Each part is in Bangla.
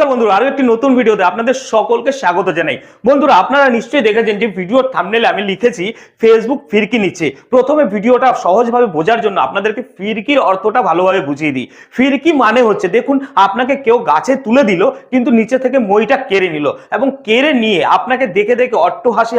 নমস্কার বন্ধুরা আরও একটি নতুন ভিডিওতে আপনাদের সকলকে স্বাগত জানাই। বন্ধুরা, আপনারা নিশ্চয়ই দেখেছেন যে ভিডিওর থাম্বনেলে আমি লিখেছি, ফেসবুক ফিরকি নিচ্ছে। প্রথমে ভিডিওটা সহজভাবে বোঝার জন্য আপনাদেরকে ফিরকির অর্থটা ভালোভাবে বুঝিয়ে দিই। ফিরকি মানে হচ্ছে, দেখুন, আপনাকে কেউ গাছে তুলে দিল, কিন্তু নিচে থেকে মইটা কেড়ে নিল এবং কেড়ে নিয়ে আপনাকে দেখে দেখে অট্ট হাসি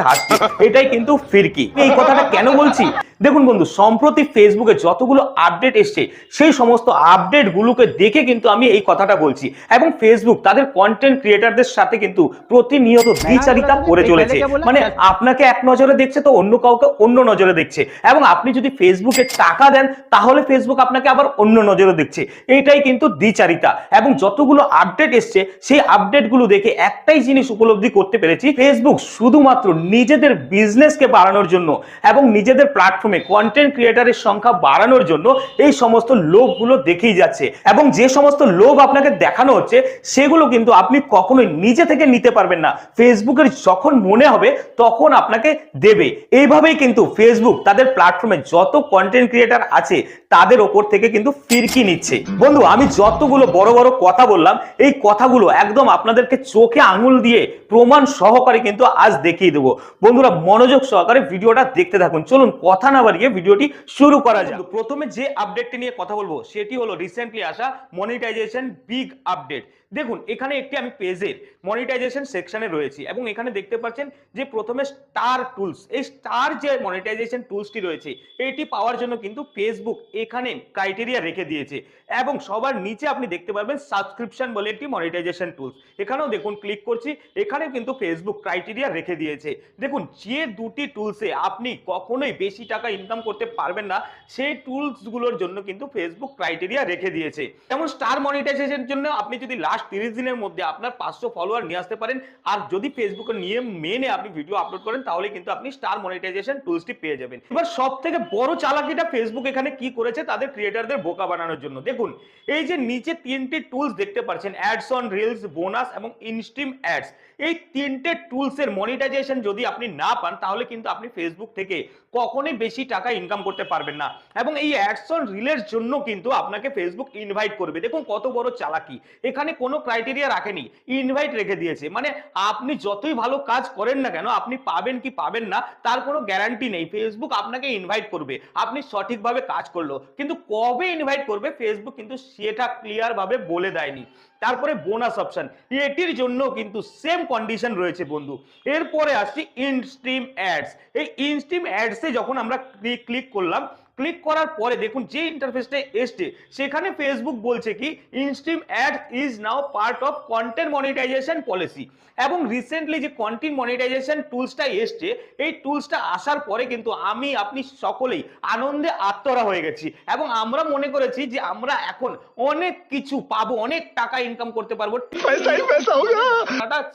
এটাই কিন্তু ফিরকি। এই কথাটা কেন বলছি? দেখুন বন্ধু সম্প্রতি ফেসবুকে যতগুলো আপডেট এসছে সেই সমস্ত আপডেটগুলোকে দেখে কিন্তু আমি এই কথাটা বলছি। এবং ফেসবুক তাদের কন্টেন্ট ক্রিয়েটারদের সাথে কিন্তু প্রতিনিয়ত দ্বিচারিতা করে চলেছে। মানে আপনাকে এক নজরে দেখছে তো অন্য কাউকে অন্য নজরে দেখছে। এবং আপনি যদি ফেসবুকে টাকা দেন তাহলে ফেসবুক আপনাকে আবার অন্য নজরে দেখছে। এইটাই কিন্তু দ্বিচারিতা। এবং যতগুলো আপডেট এসছে সেই আপডেটগুলো দেখে একটাই জিনিস উপলব্ধি করতে পেরেছি ফেসবুক শুধুমাত্র নিজেদের বিজনেসকে বাড়ানোর জন্য এবং নিজেদের প্ল্যাটফর্মে কন্টেন্ট ক্রিয়েটারের সংখ্যা বাড়ানোর জন্য এই সমস্ত লোভগুলো দেখেই যাচ্ছে। এবং যে সমস্ত লোভ আপনাকে দেখানো হচ্ছে, সেগুলো কিন্তু আপনি কখনোই নিজে থেকে নিতে পারবেন না। ফেসবুকের যখন মনে হবে, তখন আপনাকে দেবে। এইভাবেই কিন্তু ফেসবুক তাদের প্ল্যাটফর্মে যত কন্টেন্ট ক্রিয়েটার আছে, তাদের ওপর থেকে কিন্তু ফিরকি নিচ্ছে। বন্ধু, আমি যতগুলো বড় বড় কথা বললাম, এই কথাগুলো একদম আপনাদেরকে চোখে আঙুল দিয়ে প্রমাণ সহকারে কিন্তু আজ দেখিয়ে দেবো। বন্ধুরা, মনোযোগ সহকারে ভিডিওটা দেখতে থাকুন। চলুন, কথা না বাড়িয়ে ভিডিওটি শুরু করা যাক। প্রথমে যে আপডেটটি নিয়ে কথা বলব সেটি হলো রিসেন্টলি আসা মনিটাইজেশন বিগ আপডেট দেখুন, এখানে একটি আমি পেজের মনিটাইজেশন সেকশনে রয়েছি এবং এখানে দেখতে পাচ্ছেন যে প্রথমে স্টার টুলস এই স্টার যে মনিটাইজেশন টুলসটি রয়েছে, এটি পাওয়ার জন্য কিন্তু ফেসবুক এখানে ক্রাইটেরিয়া রেখে দিয়েছে এবং সবার নিচে আপনি দেখতে পাবেন সাবস্ক্রিপশন বলে একটি মনিটাইজেশন টুলস এখানেও দেখুন ক্লিক করছি এখানে কিন্তু ফেসবুক ক্রাইটেরিয়া রেখে দিয়েছে। দেখুন, যে দুটি টুলসে আপনি কখনোই বেশি টাকা ইনকাম করতে পারবেন না, সেই টুলসগুলোর জন্য কিন্তু ফেসবুক ক্রাইটেরিয়া রেখে দিয়েছে। যেমন স্টার মনিটাইজেশনের জন্য আপনি যদি লাস্ট তিরিশ দিনের মধ্যে আপনার পাঁচশো ফলোয়ার নিয়ে আসতে পারেন। আর যদি ফেসবুকের নিয়ম মেনে আপনি ভিডিও আপলোড করেন, তাহলে কিন্তু আপনি স্টার মনিটাইজেশন টুলসটি পেয়ে যাবেন। এবার সব থেকে বড় চালাকিটা ফেসবুক এখানে কি করেছে? তাদের ক্রিয়েটারদের বোকা বানানোর জন্য। দেখুন, এই যে নিচে তিনটি টুলস দেখতে পাচ্ছেন অ্যাডস অন রিলস বোনাস এবং ইনস্ট্রিম অ্যাডস এই তিনটে টুলসের মনিটাইজেশন যদি আপনি না পান, তাহলে কিন্তু আপনি ফেসবুক থেকে কখনোই বেশি টাকা ইনকাম করতে পারবেন না। এবং এই অ্যাডস অন রিলের জন্য কিন্তু আপনাকে ফেসবুক ইনভাইট করবে। দেখুন কত বড় চালাকি। এখানে কোনো ক্রাইটেরিয়া রাখেনি ইনভাইট রেখে দিয়েছে। মানে আপনি যতই ভালো কাজ করেন না কেন, আপনি পাবেন কি পাবেন না, তার কোনো গ্যারান্টি নেই। ফেসবুক আপনাকে ইনভাইট করবে, আপনি সঠিকভাবে কাজ করল। কিন্তু কবে ইনভাইট করবে ফেসবুক কিন্তু সেটা ক্লিয়ার ভাবে বলে দেয়নি। তারপরে বোনাস অপশন এটির জন্য কিন্তু সেম কন্ডিশন রয়েছে বন্ধু। এরপরে আসছি ইনস্ট্রিম অ্যাডস এই ইনস্ট্রিম অ্যাডসে যখন আমরা ক্লিক করলাম ক্লিক করার পরে দেখুন যে ইন্টারফেসটা এসছে সেখানে ফেসবুক বলছে কি instream ad is now part of content monetization policy এবং রিসেন্টলি যে কন্টেন্ট মনিটাইজেশন টুলসটা এসছে এই টুলসটা আসার পরে কিন্তু আমি আপনি সকলেই আনন্দে আত্মরা হয়ে গেছি। এবং আমরা মনে করেছি যে আমরা এখন অনেক কিছু পাবো অনেক টাকা ইনকাম করতে পারব।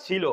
ছিল।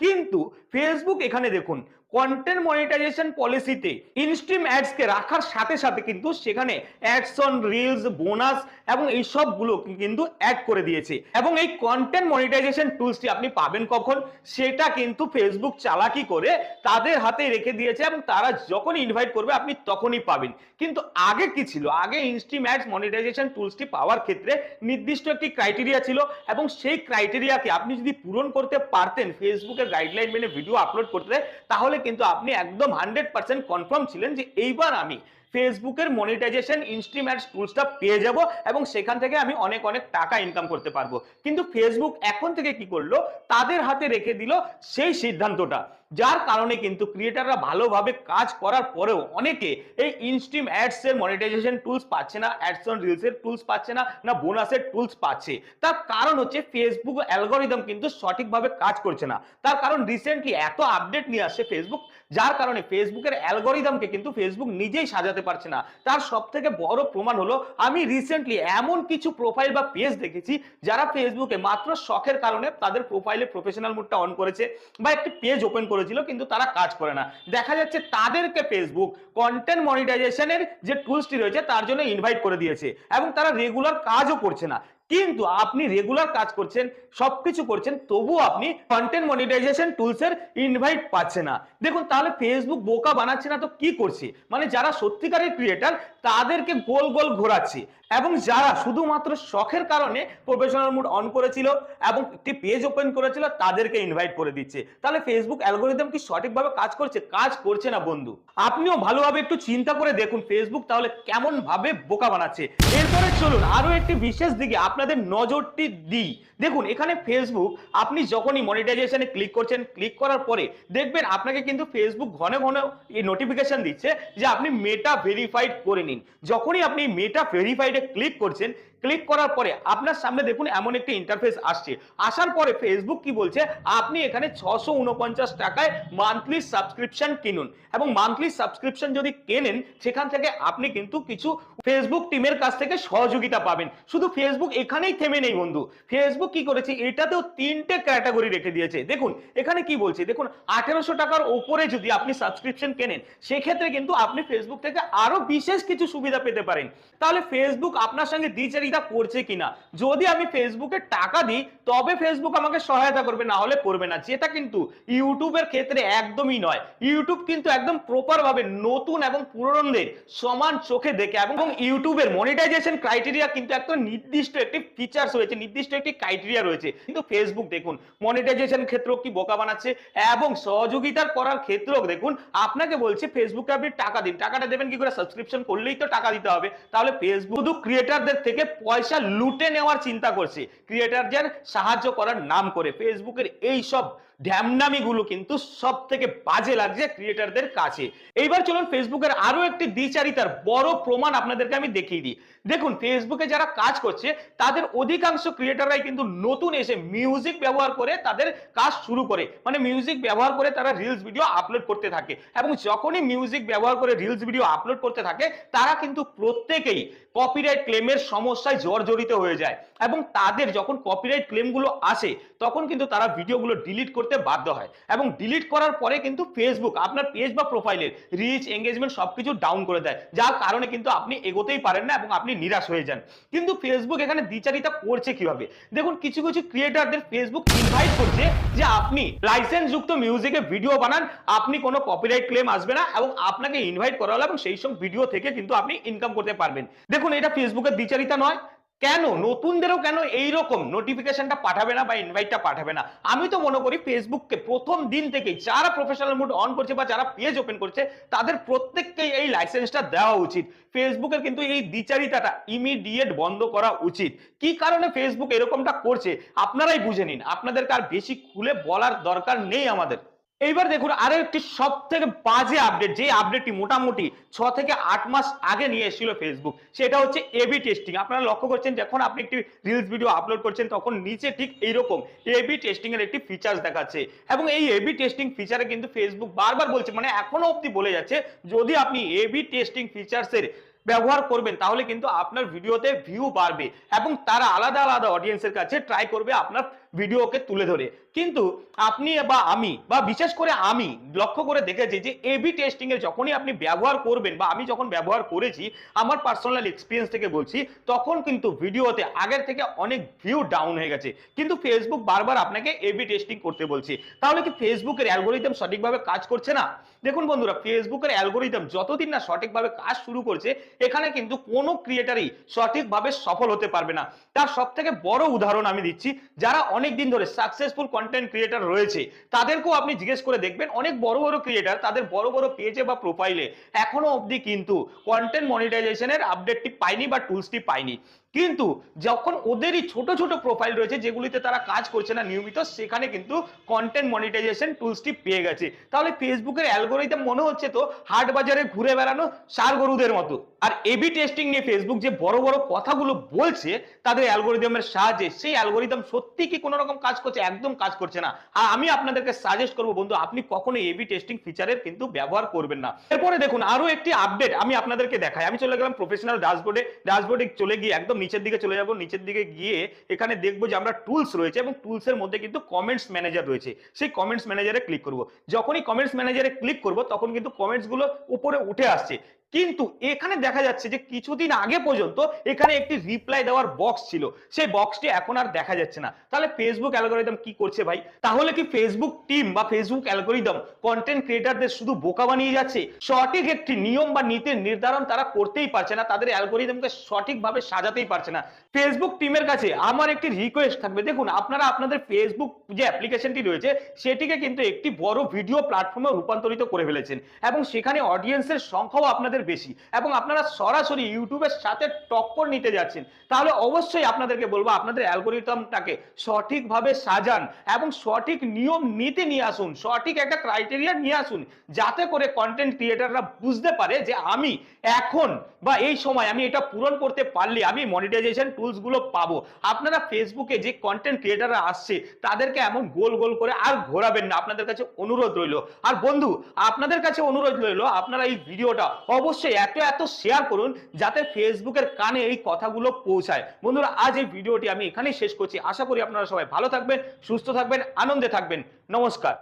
কিন্তু ফেসবুক এখানে দেখুন কন্টেন্ট মনিটাইজেশন পলিসিতে ইনস্ট্রিম অ্যাডস কে রাখার সাথে সাথে কিন্তু সেখানে অ্যাডস অন রিলস বোনাস এবং এই সবগুলো কিন্তু অ্যাড করে দিয়েছে। এবং এই কন্টেন্ট মনিটাইজেশন টুলসটি আপনি পাবেন কখন? সেটা কিন্তু ফেসবুক চালাকি করে তাদের হাতে রেখে দিয়েছে এবং তারা যখন ইনভাইট করবে, আপনি তখনই পাবেন। কিন্তু আগে কি ছিল? আগে ইনস্ট্রিম অ্যাডস মনিটাইজেশন টুলসটি পাওয়ার ক্ষেত্রে নির্দিষ্ট একটি ক্রাইটেরিয়া ছিল এবং সেই ক্রাইটেরিয়াকে আপনি যদি পূরণ করতে পারতেন ফেসবুকের গাইডলাইন মেনে ভিডিও আপলোড করতে তাহলে কিন্তু আপনি একদম হান্ড্রেড পার্সেন্ট কনফার্ম ছিলেন যে এইবার আমি ফেসবুকের মনিটাইজেশন ইনস্ট্রিম টুলসটা পেয়ে যাব এবং সেখান থেকে আমি অনেক অনেক টাকা ইনকাম করতে পারব। কিন্তু ফেসবুক এখন থেকে কি করল? তাদের হাতে রেখে দিল সেই সিদ্ধান্তটা। যার কারণে কিন্তু ক্রিয়েটাররা ভালোভাবে কাজ করার পরেও অনেকে এই ইনস্ট্রিম অ্যাডস এর মনিটাইজেশন টুলস পাচ্ছে না অ্যাডস অন রিলস এর টুলস পাচ্ছে না না বোনাসের টুলস পাচ্ছে। তার কারণ হচ্ছে ফেসবুক অ্যালগোরিদম কিন্তু সঠিকভাবে কাজ করছে না। তার কারণ রিসেন্টলি এত আপডেট নিয়ে আসছে ফেসবুক যার কারণে ফেসবুকের অ্যালগোরিদমকে কিন্তু ফেসবুক নিজেই সাজাতে পারছে না। তার সব থেকে বড় প্রমাণ হলো, আমি রিসেন্টলি এমন কিছু প্রোফাইল বা পেজ দেখেছি, যারা ফেসবুকে মাত্র শখের কারণে তাদের প্রোফাইলে প্রফেশনাল মুডটা অন করেছে বা একটি পেজ ওপেন করেছিল, কিন্তু তারা কাজ করে না। দেখা যাচ্ছে তাদেরকে ফেসবুক কন্টেন্ট মনিটাইজেশনের যে টুলসটি রয়েছে, তার জন্য ইনভাইট করে দিয়েছে এবং তারা রেগুলার কাজও করছে না। কিন্তু আপনি রেগুলার কাজ করছেন, সবকিছু করছেন তবু আপনি কন্টেন্ট মনিটাইজেশন টুলস এর ইনভাইট পাচ্ছে না। দেখুন, তাহলে ফেসবুক বোকা বানাচ্ছে না তো কি করছে? মানে যারা সত্যিকারের ক্রিয়েটার তাদেরকে গোল গোল ঘোরাচ্ছে। এবং যারা শুধুমাত্র শখের কারণে প্রফেশনাল মুড অন করেছিল এবং একটি পেজ ওপেন করেছিল, তাদেরকে ইনভাইট করে দিচ্ছে। তাহলে ফেসবুক অ্যালগোরিদম কি সঠিকভাবে কাজ করছে? কাজ করছে না, বন্ধু? আপনিও ভালোভাবে একটু চিন্তা করে দেখুন ফেসবুক তাহলে কেমন ভাবে বোকা বানাচ্ছে। এরপরে চলুন আরও একটি বিশেষ দিকে আপনাদের নজরটি দিই। দেখুন, এখানে ফেসবুক আপনি যখনই মনিটাইজেশনে ক্লিক করছেন ক্লিক করার পরে দেখবেন আপনাকে কিন্তু ফেসবুক ঘন ঘন এই নোটিফিকেশন দিচ্ছে যে আপনি মেটা ভেরিফাইড করে নিন। যখনই আপনি মেটা ভেরিফাইডে ক্লিক করছেন ক্লিক করার পরে আপনার সামনে দেখুন এমন একটি ইন্টারফেস আসছে। আসার পরে ফেসবুক কি বলছে? আপনি এখানে ছশো উনপঞ্চাশ টাকায় মান্থলি সাবস্ক্রিপশন কিনুন। এবং মান্থলি সাবস্ক্রিপশন যদি কেনেন, সেখান থেকে আপনি কিন্তু কিছু ফেসবুক টিমের কাছ থেকে সহযোগিতা পাবেন। শুধু ফেসবুক এখানেই থেমে নেই বন্ধু। ফেসবুক কি করেছে? এটাতেও তিনটে ক্যাটাগরি রেখে দিয়েছে। দেখুন, এখানে কি বলছে? দেখুন, আঠেরোশো টাকার ওপরে যদি আপনি সাবস্ক্রিপশন কেনেন, সেক্ষেত্রে কিন্তু আপনি ফেসবুক থেকে আরও বিশেষ কিছু সুবিধা পেতে পারেন। তাহলে ফেসবুক আপনার সঙ্গে দ্বিচারিতা করছে কিনা। যদি আমি ফেসবুকে টাকা দিই, তবে ফেসবুক আমাকে সহায়তা করবে, না হলে করবে না। যেটা কিন্তু ইউটিউবের ক্ষেত্রে একদমই নয়। ইউটিউব কিন্তু একদম প্রপার ভাবে নতুন এবং পুরনোদের সমান চোখে দেখে এবং ইউটিউবের মনিটাইজেশন ক্রাইটেরিয়া কিন্তু একটা নির্দিষ্ট একটি ফিচার্স রয়েছে, নির্দিষ্ট একটি ক্রাইটেরিয়া রয়েছে। কিন্তু ফেসবুক দেখুন মনিটাইজেশন ক্ষেত্রেও কি বোকা বানাচ্ছে এবং সহযোগিতার করার ক্ষেত্রেও দেখুন, আপনাকে বলছে ফেসবুকে আপনি টাকা দিন। টাকাটা দেবেন কি করে? সাবস্ক্রিপশন করলেই তো টাকা দিতে হবে। তাহলে ফেসবুক শুধু ক্রিয়েটারদের থেকে পয়সা লুটে নেওয়ার চিন্তা করছে। ক্রিয়েটারদের সাহায্য করার নাম করে ফেসবুকের এই সব ঢ্যামনামিগুলো কিন্তু সব থেকে বাজে লাগছে ক্রিয়েটারদের কাছে। এইবার চলুন ফেসবুকের আরও একটি দ্বিচারিতার বড় প্রমাণ আপনাদেরকে আমি দেখিয়ে দিই। দেখুন, ফেসবুকে যারা কাজ করছে, তাদের অধিকাংশ ক্রিয়েটাররাই কিন্তু নতুন এসে মিউজিক ব্যবহার করে তাদের কাজ শুরু করে। মানে মিউজিক ব্যবহার করে তারা রিলস ভিডিও আপলোড করতে থাকে এবং যখনই মিউজিক ব্যবহার করে রিলস ভিডিও আপলোড করতে থাকে, তারা কিন্তু প্রত্যেকেই কপিরাইট ক্লেমের সমস্যায় জর্জরিত হয়ে যায় এবং তাদের যখন কপিরাইট ক্লেমগুলো আসে, তখন কিন্তু তারা ভিডিওগুলো ডিলিট করতে বাধ্য হয় এবং ডিলিট করার পরে কিন্তু ফেসবুক আপনার পেজ বা প্রোফাইলের রিচ এঙ্গেজমেন্ট সবকিছু ডাউন করে দেয়। যার কারণে কিন্তু আপনি এগোতেই পারেন না এবং আপনি নিরাশ হয়ে যান। কিন্তু ফেসবুক এখানে দ্বিচারিতা করছে কীভাবে? দেখুন, কিছু কিছু ক্রিয়েটারদের ফেসবুক ইনভাইট করছে যে আপনি লাইসেন্স যুক্ত মিউজিকে ভিডিও বানান, আপনি কোনো কপিরাইট ক্লেম আসবে না এবং আপনাকে ইনভাইট করা হলো এবং সেই সব ভিডিও থেকে কিন্তু আপনি ইনকাম করতে পারবেন। দেখুন, এটা ফেসবুকের দ্বিচারিতা নয়। কেন? নতুনদেরও কেন এই রকম নোটিফিকেশনটা পাঠাবে না বা ইনভাইটটা পাঠাবে না? আমি তো মনে করি ফেসবুককে প্রথম দিন থেকেই যারা প্রফেশনাল মুড অন করছে বা যারা পেজ ওপেন করছে, তাদের প্রত্যেককেই এই লাইসেন্সটা দেওয়া উচিত। ফেসবুকের কিন্তু এই দ্বিচারিতাটা ইমিডিয়েট বন্ধ করা উচিত। কি কারণে ফেসবুক এরকমটা করছে? আপনারাই বুঝে নিন। আপনাদেরকে আর বেশি খুলে বলার দরকার নেই আমাদের। এইবার দেখুন আরও একটি সব থেকে বাজে আপডেট যে আপডেটটি মোটামুটি ছ থেকে আট মাস আগে নিয়ে এসেছিল ফেসবুক সেটা হচ্ছে এবি টেস্টিং আপনারা লক্ষ্য করছেন, যখন আপনি একটি রিলস ভিডিও আপলোড করছেন, তখন নিচে ঠিক এইরকম এবি টেস্টিং এর একটি ফিচার্স দেখাচ্ছে। এবং এই এবি টেস্টিং ফিচারে কিন্তু ফেসবুক বারবার বলছে মানে এখনও অবধি বলে যাচ্ছে, যদি আপনি এবি টেস্টিং ফিচার্সের ব্যবহার করবেন, তাহলে কিন্তু আপনার ভিডিওতে ভিউ বাড়বে। এবং তারা আলাদা আলাদা অডিয়েন্সের কাছে ট্রাই করবে আপনার ভিডিওকে তুলে ধরে। কিন্তু আপনি বা আমি, বা বিশেষ করে আমি লক্ষ্য করে দেখেছি যে এবি টেস্টিং এর যখনই আপনি ব্যবহার করবেন বা আমি যখন ব্যবহার করেছি, আমার পার্সোনাল এক্সপিরিয়েন্স থেকে বলছি, তখন কিন্তু ভিডিওতে আগের থেকে অনেক ভিউ ডাউন হয়ে গেছে। কিন্তু ফেসবুক বারবার আপনাকে এবি টেস্টিং করতে বলছে। তাহলে কি ফেসবুকের অ্যালগোরিদম সঠিকভাবে কাজ করছে না? দেখুন বন্ধুরা ফেসবুকের অ্যালগোরিদম যতদিন না সঠিকভাবে কাজ শুরু করছে, এখানে কিন্তু কোনো ক্রিয়েটারই সঠিকভাবে সফল হতে পারবে না। তার সব থেকে বড় উদাহরণ আমি দিচ্ছি, যারা অনেক দিন ধরে সাকসেসফুল কন্টেন্ট ক্রিয়েটার রয়েছে, তাদেরকেও আপনি জিজ্ঞেস করে দেখবেন, অনেক বড় বড় ক্রিয়েটার তাদের বড় বড় পেজে বা প্রোফাইলে এখনও অবধি কিন্তু কন্টেন্ট মনিটাইজেশনের আপডেটটি পায়নি বা টুলসটি পায়নি। কিন্তু যখন ওদেরই ছোট ছোট প্রোফাইল রয়েছে, যেগুলিতে তারা কাজ করছে না নিয়মিত, সেখানে কিন্তু কন্টেন্ট মনিটাইজেশন টুলসটি পেয়ে গেছে। তাহলে ফেসবুকের অ্যালগোরিদম মনে হচ্ছে তো হাট বাজারে ঘুরে বেড়ানো সার গরুদের মতো। আর এবি টেস্টিং নিয়ে ফেসবুক যে বড় বড় কথাগুলো বলছে, তাদের অ্যালগোরিদমের সাহায্যে, সেই অ্যালগোরিদম সত্যি কি কোনো রকম কাজ করছে? একদম কাজ করছে না। আর আমি আপনাদেরকে সাজেস্ট করব, বন্ধু, আপনি কখনো এবি টেস্টিং ফিচারের কিন্তু ব্যবহার করবেন না। এরপরে দেখুন আরও একটি আপডেট আমি আপনাদেরকে দেখাই। আমি চলে গেলাম প্রফেশনাল ড্যাশবোর্ডে ড্যাশবোর্ডে চলে গিয়ে একদম নিচের দিকে চলে যাব, নিচের দিকে গিয়ে এখানে দেখব যে আমরা টুলস রয়েছে এবং টুলসের মধ্যে কিন্তু কমেন্টস ম্যানেজার রয়েছে। সেই কমেন্টস ম্যানেজারে ক্লিক করব। যখনই কমেন্টস ম্যানেজারে ক্লিক করব, তখন কিন্তু কমেন্টসগুলো উপরে উঠে আসছে। কিন্তু এখানে দেখা যাচ্ছে যে কিছুদিন আগে পর্যন্ত এখানে একটি রিপ্লাই দেওয়ার বক্স ছিল। সেই বক্সটি এখন আর দেখা যাচ্ছে না। তাহলে ফেসবুক অ্যালগোরিদম কি করছে ভাই? তাহলে কি ফেসবুক টিম বা ফেসবুক অ্যালগোরিদম কন্টেন্ট ক্রিয়েটারদের শুধু বোকা বানিয়ে যাচ্ছে? সঠিক একটি নিয়ম বা নীতির নির্ধারণ তারা করতেই পারছে না, তাদের অ্যালগোরিদমকে সঠিকভাবে সাজাতেই পারছে না। ফেসবুক টিমের কাছে আমার একটি রিকোয়েস্ট থাকবে। দেখুন, আপনারা আপনাদের ফেসবুক যে অ্যাপ্লিকেশনটি রয়েছে, সেটিকে কিন্তু একটি বড় ভিডিও প্ল্যাটফর্মে রূপান্তরিত করে ফেলেছেন এবং সেখানে অডিয়েন্সের সংখ্যাও আপনাদের বেশি। এবং আপনারা সরাসরি ইউটিউবের সাথে টক্কর নিতে যাচ্ছেন। তাহলে অবশ্যই আপনাদেরকে বলব, আপনাদের অ্যালগোরিদমটাকে সঠিকভাবে সাজান এবং সঠিক নিয়ম নীতি নিয়ে আসুন, সঠিক একটা ক্রাইটেরিয়া নিয়ে আসুন, যাতে করে কন্টেন্ট ক্রিয়েটাররা বুঝতে পারে যে আমি এখন বা এই সময় আমি এটা পূরণ করতে পারলে আমি মনিটাইজেশন টুলসগুলো পাবো। আপনারা ফেসবুকে যে কন্টেন্ট ক্রিয়েটাররা আসছে, তাদেরকে এমন গোল গোল করে আর ঘোরাবেন না। আপনাদের কাছে অনুরোধ রইল। আর বন্ধু, আপনাদের কাছে অনুরোধ রইল, আপনারা এই ভিডিওটা অবশ্যই এত এত শেয়ার করুন যাতে ফেসবুকের কানে এই কথাগুলো পৌঁছায়। বন্ধুরা, আজ এই ভিডিওটি আমি এখানেই শেষ করছি। আশা করি আপনারা সবাই ভালো থাকবেন, সুস্থ থাকবেন, আনন্দে থাকবেন। নমস্কার।